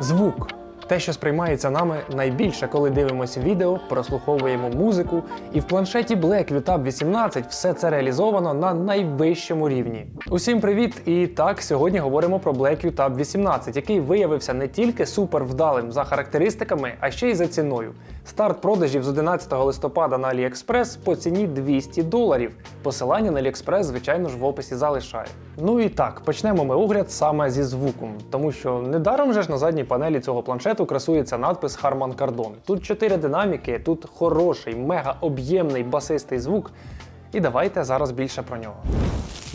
Звук. Те, що сприймається нами найбільше, коли дивимося відео, прослуховуємо музику, і в планшеті Blackview Tab 18 все це реалізовано на найвищому рівні. Усім привіт! І так, сьогодні говоримо про Blackview Tab 18, який виявився не тільки супер вдалим за характеристиками, а ще й за ціною. Старт продажів з 11 листопада на AliExpress по ціні 200 доларів. Посилання на AliExpress, звичайно ж, в описі залишаю. Ну і так, почнемо ми огляд саме зі звуком, тому що недаром же ж на задній панелі цього планшету красується надпис Harman Kardon. Тут чотири динаміки, тут хороший, мега об'ємний басистий звук. І давайте зараз більше про нього.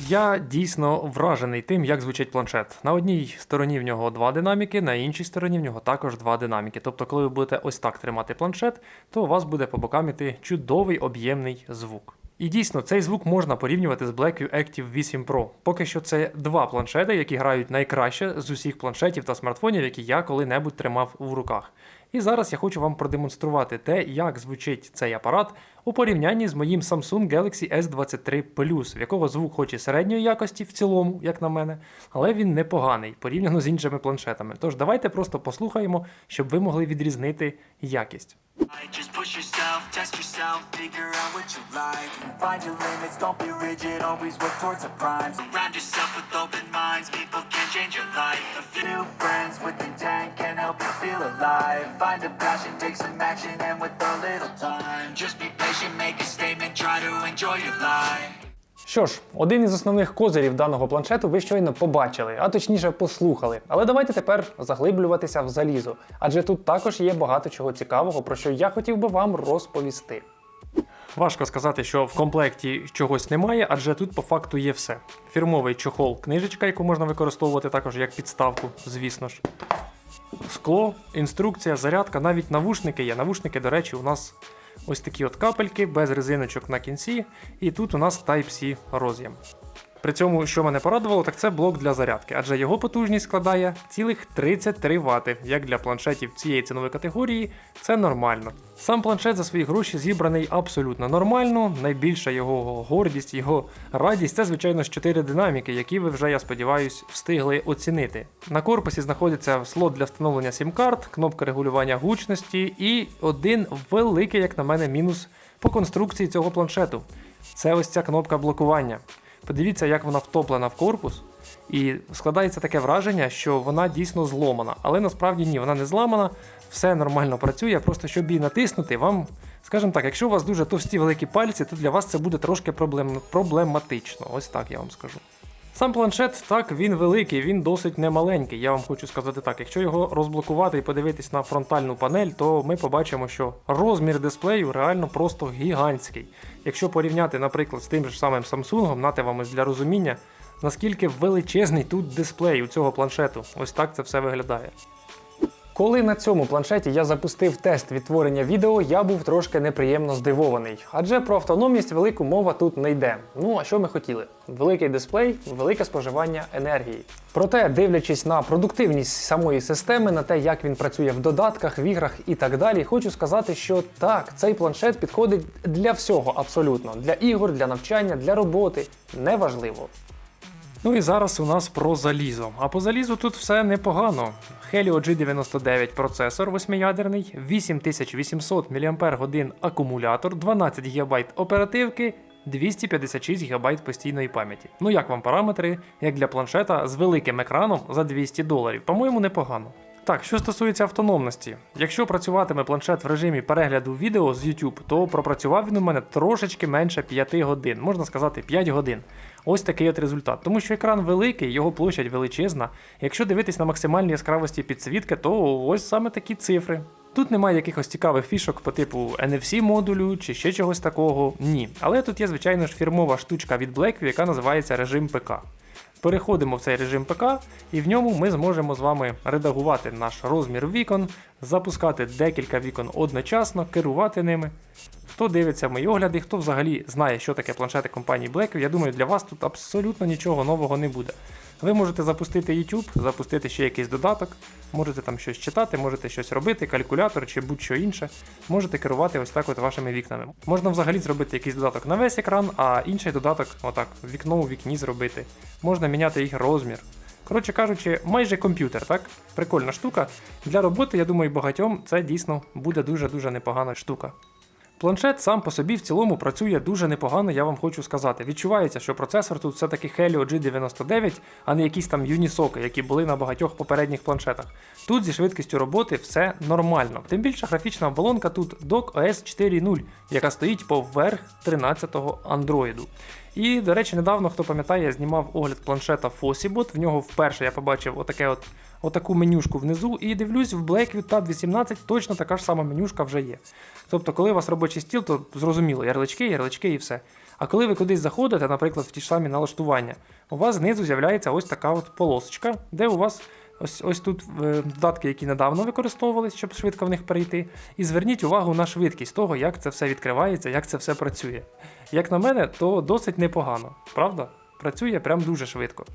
Я дійсно вражений тим, як звучить планшет. На одній стороні в нього два динаміки, на іншій стороні в нього також два динаміки. Тобто, коли ви будете ось так тримати планшет, то у вас буде по бокам іти чудовий об'ємний звук. І дійсно, цей звук можна порівнювати з Blackview Active 8 Pro. Поки що це два планшети, які грають найкраще з усіх планшетів та смартфонів, які я коли-небудь тримав в руках. І зараз я хочу вам продемонструвати те, як звучить цей апарат у порівнянні з моїм Samsung Galaxy S23 Plus, в якого звук хоч і середньої якості в цілому, як на мене, але він непоганий порівняно з іншими планшетами. Тож давайте просто послухаємо, щоб ви могли відрізнити якість. Just push yourself, test yourself, figure out what you like. Find your limits, don't be rigid, always work towards a prime. Surround yourself with open minds, people can change your life. A few friends with intent can help you feel alive. Find a passion, take some action, and with a little time, just be patient, make a statement, try to enjoy your life. Що ж, один із основних козирів даного планшету ви щойно побачили, а точніше послухали. Але давайте тепер заглиблюватися в залізо, адже тут також є багато чого цікавого, про що я хотів би вам розповісти. Важко сказати, що в комплекті чогось немає, адже тут по факту є все. Фірмовий чохол, книжечка, яку можна використовувати також як підставку, звісно ж. Скло, інструкція, зарядка, навіть навушники є. Навушники, до речі, у нас ось такі от капельки без резиночок на кінці, і тут у нас Type-C роз'єм. При цьому, що мене порадувало, так це блок для зарядки, адже його потужність складає цілих 33 Вт. Як для планшетів цієї цінової категорії, це нормально. Сам планшет за свої гроші зібраний абсолютно нормально. Найбільша його гордість, його радість це, звичайно, ж 4 динаміки, які ви вже, я сподіваюся, встигли оцінити. На корпусі знаходиться слот для встановлення сім-карт, кнопка регулювання гучності і один великий, як на мене, мінус по конструкції цього планшету. Це ось ця кнопка блокування. Подивіться, як вона втоплена в корпус, і складається таке враження, що вона дійсно зломана. Але насправді ні, вона не зламана, все нормально працює. Просто щоб її натиснути, вам, скажімо так, якщо у вас дуже товсті великі пальці, то для вас це буде трошки проблем... проблематично. Ось так я вам скажу. Сам планшет, так, він великий, він досить немаленький. Я вам хочу сказати так. Якщо його розблокувати і подивитись на фронтальну панель, то ми побачимо, що розмір дисплею реально просто гігантський. Якщо порівняти, наприклад, з тим же самим Samsung, нате вам ось для розуміння, наскільки величезний тут дисплей у цього планшету. Ось так це все виглядає. Коли на цьому планшеті я запустив тест відтворення відео, я був трошки неприємно здивований, адже про автономність велику мова тут не йде. Ну а що ми хотіли? Великий дисплей, велике споживання енергії. Проте, дивлячись на продуктивність самої системи, на те, як він працює в додатках, в іграх і так далі, хочу сказати, що так, цей планшет підходить для всього абсолютно: для ігор, для навчання, для роботи. Неважливо. Ну і зараз у нас про залізо. А по залізу тут все непогано. Helio G99 процесор 8-ядерний, 8800 мАч акумулятор, 12 ГБ оперативки, 256 ГБ постійної пам'яті. Ну як вам параметри, як для планшета з великим екраном за 200 доларів? По-моєму, непогано. Так, що стосується автономності, якщо працюватиме планшет в режимі перегляду відео з YouTube, то пропрацював він у мене трошечки менше 5 годин, можна сказати 5 годин. Ось такий от результат. Тому що екран великий, його площадь величезна. Якщо дивитись на максимальні яскравості підсвітки, то ось саме такі цифри. Тут немає якихось цікавих фішок по типу NFC модулю чи ще чогось такого. Ні. Але тут є, звичайно ж, фірмова штучка від Blackview, яка називається режим ПК. Переходимо в цей режим ПК, і в ньому ми зможемо з вами редагувати наш розмір вікон, запускати декілька вікон одночасно, керувати ними. Хто дивиться мої огляди, хто взагалі знає, що таке планшети компанії Blackview, я думаю, для вас тут абсолютно нічого нового не буде. Ви можете запустити YouTube, запустити ще якийсь додаток, можете там щось читати, можете щось робити, калькулятор чи будь-що інше. Можете керувати ось так от вашими вікнами. Можна взагалі зробити якийсь додаток на весь екран, а інший додаток, отак, вікно у вікні зробити. Можна міняти їх розмір. Коротше кажучи, майже комп'ютер, так? Прикольна штука. Для роботи, я думаю, багатьом це дійсно буде дуже-дуже непогана штука. Планшет сам по собі в цілому працює дуже непогано, я вам хочу сказати. Відчувається, що процесор тут все-таки Helio G99, а не якісь там юнісоки, які були на багатьох попередніх планшетах. Тут зі швидкістю роботи все нормально. Тим більше графічна оболонка тут Dock OS 4.0, яка стоїть поверх 13-го андроїду. І, до речі, недавно, хто пам'ятає, я знімав огляд планшета Fossibot. В нього вперше я побачив отаке от, отаку менюшку внизу, і дивлюсь, в Blackview Tab 18 точно така ж сама менюшка вже є. Тобто, коли у вас робочий стіл, то зрозуміло, ярлички, ярлички і все. А коли ви кудись заходите, наприклад, в ті ж самі налаштування, у вас знизу з'являється ось така от полосочка, де у вас ось, ось тут е, додатки, які недавно використовувались, щоб швидко в них перейти. І зверніть увагу на швидкість того, як це все відкривається, як це все працює. Як на мене, то досить непогано, правда? Працює прям дуже швидко.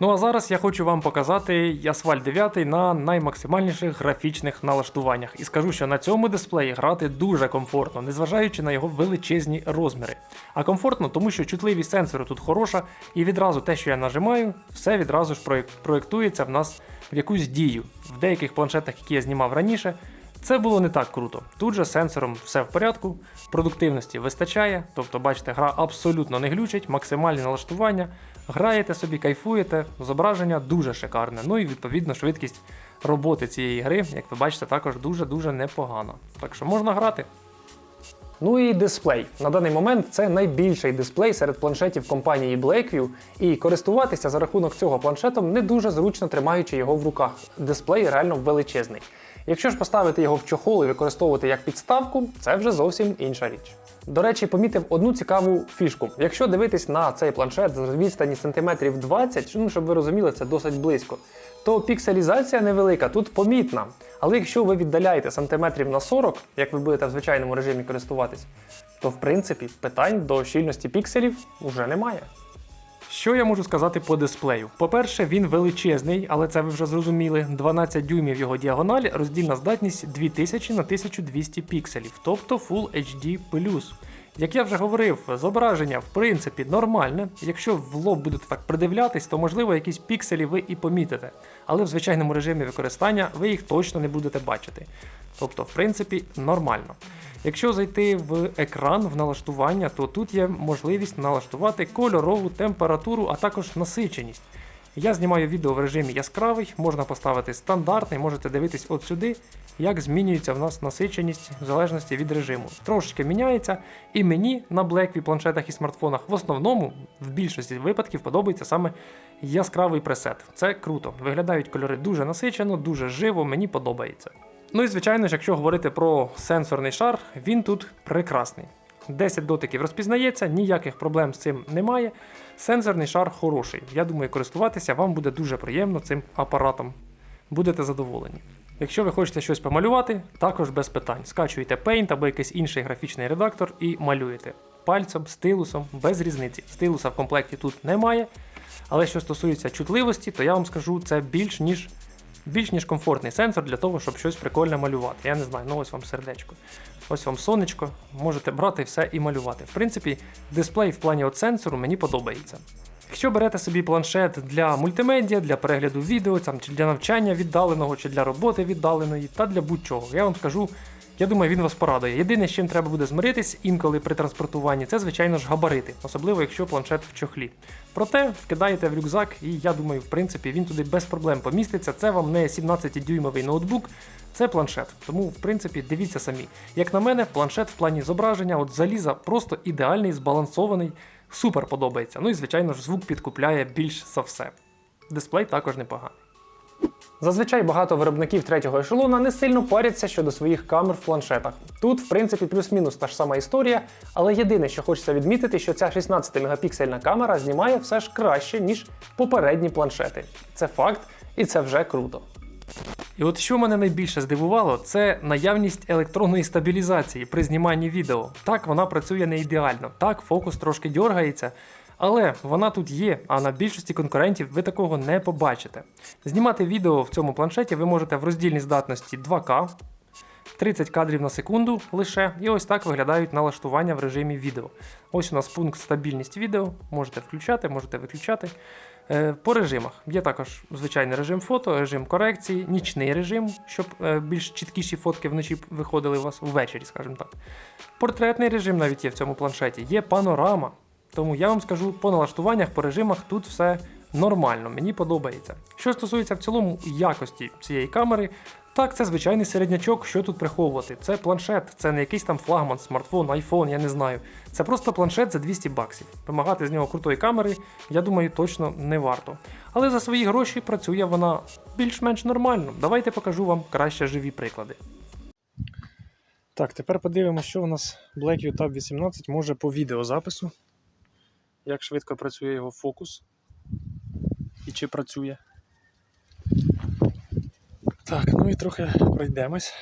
Ну а зараз я хочу вам показати Asphalt 9 на наймаксимальніших графічних налаштуваннях. І скажу, що на цьому дисплеї грати дуже комфортно, незважаючи на його величезні розміри. А комфортно, тому що чутливість сенсору тут хороша, і відразу те, що я нажимаю, все відразу ж проєктується в нас в якусь дію. В деяких планшетах, які я знімав раніше, це було не так круто. Тут же сенсором все в порядку, продуктивності вистачає, тобто, бачите, гра абсолютно не глючить, максимальні налаштування. Граєте собі, кайфуєте, зображення дуже шикарне. Ну і відповідно швидкість роботи цієї гри, як ви бачите, також дуже-дуже непогана. Так що можна грати. Ну і дисплей. На даний момент це найбільший дисплей серед планшетів компанії Blackview, і користуватися за рахунок цього планшетом не дуже зручно тримаючи його в руках. Дисплей реально величезний. Якщо ж поставити його в чохол і використовувати як підставку, це вже зовсім інша річ. До речі, помітив одну цікаву фішку. Якщо дивитись на цей планшет з відстані сантиметрів 20, ну щоб ви розуміли, це досить близько, то пікселізація невелика, тут помітна. Але якщо ви віддаляєте сантиметрів на 40, як ви будете в звичайному режимі користуватись, то в принципі питань до щільності пікселів вже немає. Що я можу сказати по дисплею? По-перше, він величезний, але це ви вже зрозуміли. 12 дюймів його діагональ, роздільна здатність 2000 на 1200 пікселів, тобто Full HD+. Як я вже говорив, зображення в принципі нормальне. Якщо в лоб будете так придивлятись, то можливо якісь пікселі ви і помітите. Але в звичайному режимі використання ви їх точно не будете бачити. Тобто, в принципі, нормально. Якщо зайти в екран в налаштування, то тут є можливість налаштувати кольорову температуру, а також насиченість. Я знімаю відео в режимі яскравий, можна поставити стандартний, можете дивитись от сюди, як змінюється в нас насиченість в залежності від режиму. Трошечки міняється, і мені на Blackview планшетах і смартфонах в основному в більшості випадків подобається саме яскравий пресет. Це круто. Виглядають кольори дуже насичено, дуже живо, мені подобається. Ну і звичайно ж, якщо говорити про сенсорний шар, він тут прекрасний. 10 дотиків розпізнається, ніяких проблем з цим немає. Сенсорний шар хороший. Я думаю, користуватися вам буде дуже приємно цим апаратом. Будете задоволені. Якщо ви хочете щось помалювати, також без питань. Скачуєте Paint або якийсь інший графічний редактор і малюєте. Пальцем, стилусом, без різниці. Стилуса в комплекті тут немає. Але що стосується чутливості, то я вам скажу, це більш ніж більш ніж комфортний сенсор для того, щоб щось прикольне малювати. Я не знаю, ну ось вам сердечко. Ось вам сонечко, можете брати все і малювати. В принципі, дисплей в плані от сенсору мені подобається. Якщо берете собі планшет для мультимедіа, для перегляду відео, там, чи для навчання віддаленого, чи для роботи віддаленої, та для будь-чого, я вам скажу, я думаю, він вас порадує. Єдине, з чим треба буде змиритись інколи при транспортуванні, це, звичайно ж, габарити, особливо якщо планшет в чохлі. Проте вкидаєте в рюкзак, і я думаю, в принципі, він туди без проблем поміститься. Це вам не 17-дюймовий ноутбук, це планшет. Тому, в принципі, дивіться самі. Як на мене, планшет в плані зображення, от заліза, просто ідеальний, збалансований, супер подобається. Ну і звичайно ж, звук підкупляє більш за все. Дисплей також непоганий. Зазвичай багато виробників третього ешелона не сильно паряться щодо своїх камер в планшетах. Тут, в принципі, плюс-мінус та ж сама історія, але єдине, що хочеться відмітити, що ця 16-мегапіксельна камера знімає все ж краще, ніж попередні планшети. Це факт, і це вже круто. І от що мене найбільше здивувало, це наявність електронної стабілізації при зніманні відео. Так, вона працює не ідеально, так, фокус трошки дергається, але вона тут є, а на більшості конкурентів ви такого не побачите. Знімати відео в цьому планшеті ви можете в роздільній здатності 2К, 30 кадрів на секунду лише, і ось так виглядають налаштування в режимі відео. Ось у нас пункт стабільність відео, можете включати, можете виключати. Е, По режимах є також звичайний режим фото, режим корекції, нічний режим, щоб е, більш чіткіші фотки вночі виходили у вас ввечері, скажімо так. Портретний режим навіть є в цьому планшеті, є панорама. Тому я вам скажу по налаштуваннях, по режимах тут все нормально, мені подобається. Що стосується в цілому якості цієї камери, так, це звичайний середнячок, що тут приховувати. Це планшет, це не якийсь там флагман, смартфон, айфон, я не знаю. Це просто планшет за 200 баксів. Вимагати з нього крутої камери, я думаю, точно не варто. Але за свої гроші працює вона більш-менш нормально. Давайте покажу вам краще живі приклади. Так, тепер подивимося, що у нас Blackview Tab 18 може по відеозапису. Як швидко працює його фокус. І чи працює. Так, ну і трохи пройдемось.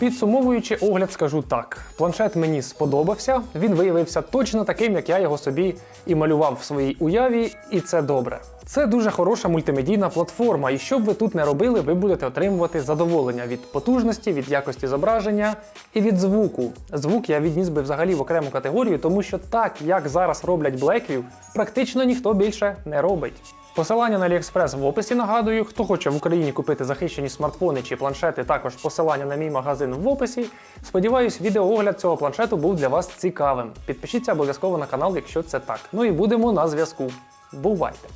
Підсумовуючи огляд, скажу так: планшет мені сподобався. Він виявився точно таким, як я його собі і малював в своїй уяві, і це добре. Це дуже хороша мультимедійна платформа, і що б ви тут не робили, ви будете отримувати задоволення від потужності, від якості зображення і від звуку. Звук я відніс би взагалі в окрему категорію, тому що так, як зараз роблять Blackview, практично ніхто більше не робить. Посилання на AliExpress в описі нагадую, хто хоче в Україні купити захищені смартфони чи планшети, також посилання на мій магазин в описі. Сподіваюсь, відеоогляд цього планшету був для вас цікавим. Підпишіться обов'язково на канал, якщо це так. Ну і будемо на зв'язку. Бувайте!